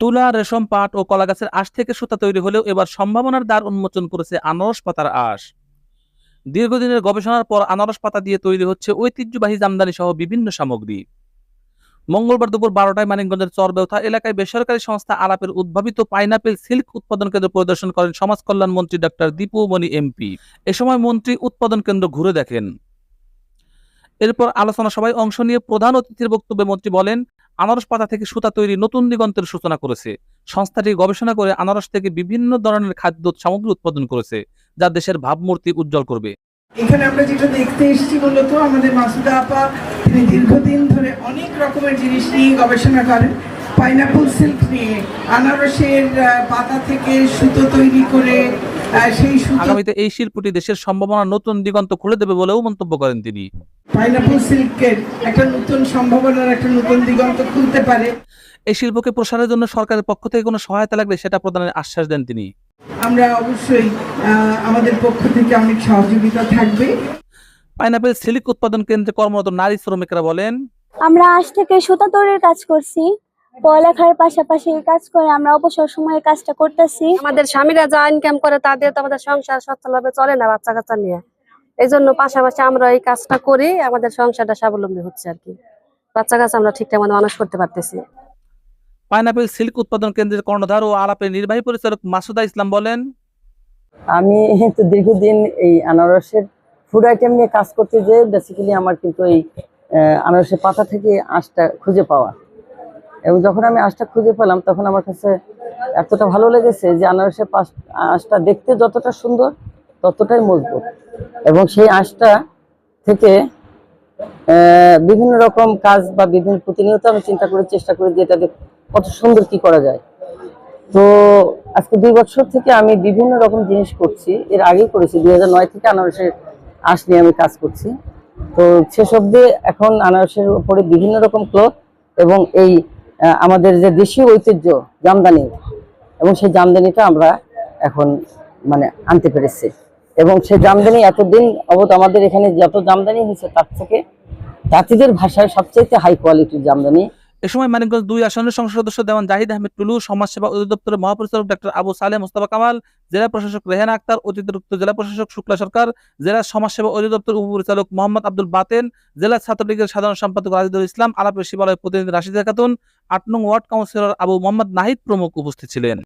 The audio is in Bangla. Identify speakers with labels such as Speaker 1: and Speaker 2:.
Speaker 1: তুলা, রেশম, পাট ও কলা গাছের আঁশ থেকে সুতা তৈরি হলেও এবার সম্ভাবনার দ্বার উন্মোচন করেছে আনারস পাতার আঁশ। দীর্ঘদিনের গবেষণার পর আনারস পাতা দিয়ে তৈরি হচ্ছে ঐতিহ্যবাহী জামদানি সহ বিভিন্ন সামগ্রী। মঙ্গলবার দুপুর বারোটায় মানিকগঞ্জের চরবেউথা এলাকায় বেসরকারি সংস্থা আলাপের উদ্ভাবিত পাইনাপেল সিল্ক উৎপাদন কেন্দ্র পরিদর্শন করেন সমাজ কল্যাণ মন্ত্রী ডক্টর দীপু মণি এমপি। এ সময় মন্ত্রী উৎপাদন কেন্দ্র ঘুরে দেখেন। এরপর আলোচনা সভায় অংশ নিয়ে প্রধান অতিথির বক্তব্যে মন্ত্রী বলেন আনারস পাতা থেকে সুতা তৈরি নতুন দিগন্তের সূচনা করেছে। সংস্থাটি গবেষণা করে আনারস থেকে বিভিন্ন ধরনের খাদ্য সামগ্রী উৎপাদন করেছে, যা দেশের ভাবমূর্তি উজ্জ্বল করবে।
Speaker 2: এখানে আমরা যেটা দেখতে এসেছি মূলত আমাদের মাসুদা আপা, তিনি দীর্ঘদিন ধরে অনেক রকমের জিনিস নিয়ে গবেষণা করেন। পাইনাপল সিল্ক নিয়ে আনারসের পাতা থেকে সুতো তৈরি করে সেই সুতো
Speaker 1: আগামীতে এই শিল্পটি দেশের সম্ভাবনা নতুন দিগন্ত খুলে দেবে বলেও মন্তব্য করেন তিনি।
Speaker 2: পাইনাপল সিল্কের একটা নতুন সম্ভাবনার একটা নতুন দিগন্ত খুলতে পারে।
Speaker 1: এই শিল্পকে প্রসারের জন্য সরকারের পক্ষ থেকে কোনো সহায়তা লাগলে সেটা প্রদানের আশ্বাস দেন তিনি।
Speaker 2: আমরা অবশ্যই আহ, আমাদের পক্ষ থেকে অনেক সহযোগিতা থাকবে।
Speaker 1: পাইনাপেল সিল্ক উৎপাদন কেন্দ্রে কর্মরত নারী শ্রমিকরা বলেন
Speaker 3: আমরা আজ থেকে সুতা তৈরির কাজ করছি। পড়ালেখার পাশাপাশি এই কাজ করে আমরা অবসর সময়ে কাজটা করতেছি।
Speaker 4: আমাদের স্বামীরা যা ইনকাম করে তা দিয়ে তো আমাদের সংসার সচ্ছলভাবে চলে না বাচ্চা কাচ্চা নিয়ে। এই জন্য পাশাপাশি আমরা এই কাজটা করি আমাদের সংসারটা স্বাবলম্বী হচ্ছে আর কি। বাচ্চা কাচ্চা আমরা ঠিকঠাক মতো মানুষ করতে পারতেছি।
Speaker 1: পাইনাপেল সিল্ক উৎপাদন কেন্দ্রের কর্ণধার ও আলাপের নির্বাহী পরিচালক মাসুদা ইসলাম বলেন
Speaker 5: আমি তো দীর্ঘদিন এই আনারসের ফুড আইটেম নিয়ে কাজ করতে যে বেসিক্যালি আমার কিন্তু এই আহ, আনারসের পাতা থেকে আঁশটা খুঁজে পাওয়া। এবং যখন আমি আঁশটা খুঁজে পেলাম, তখন আমার কাছে এতটা ভালো লেগেছে যে আনারসের পাশ আঁশটা দেখতে যতটা সুন্দর, ততটাই মজবুত। এবং সেই আঁশটা থেকে বিভিন্ন রকম কাজ বা বিভিন্ন প্রতিনিয়ত আমি চিন্তা করে চেষ্টা করি যে এটাকে কত সুন্দর কি করা যায়। তো আজকে দুই বছর থেকে আমি বিভিন্ন রকম জিনিস করছি। এর আগে করেছি, দুই নয় থেকে আনারসের আঁশ নিয়ে আমি কাজ করছি। তো শেষ অব্দি এখন আনারসের উপরে বিভিন্ন রকম ক্লথ এবং এই আমাদের যে দেশীয় ঐতিহ্য জামদানি, এবং সেই জামদানিটা আমরা এখন মানে আনতে পেরেছি। এবং সেই জামদানি এতদিন অবধ আমাদের এখানে যত জামদানি হয়েছে, তার থেকে জাতিদের ভাষায় সবচেয়ে হাই কোয়ালিটির জামদানি
Speaker 1: এ সময় মানিকগঞ্জ দুই আসনের সংসদ সদস্য দেওয়ান জাহিদ আহমেদ টুলু, সমাজসেবা অধিদপ্তরের মহাপরিচালক ডাক্তার আবু সালে মোস্তফা কামাল, জেলা প্রশাসক রেহানা আক্তার অতিরিক্ত জেলা প্রশাসক শুক্লা সরকার, জেলা সমাজসেবা অধিদপ্তর উপপরিচালক মোহাম্মদ আব্দুল বাতেন, জেলা ছাত্রলীগের সাধারণ সম্পাদক রাজিদুল ইসলাম, আলাপের শিবালয়ের প্রতিনিধি রাশিদা খাতুন আট নং ওয়ার্ড কাউন্সিলর আবু মোহাম্মদ নাহিদ প্রমুখ উপস্থিত ছিলেন।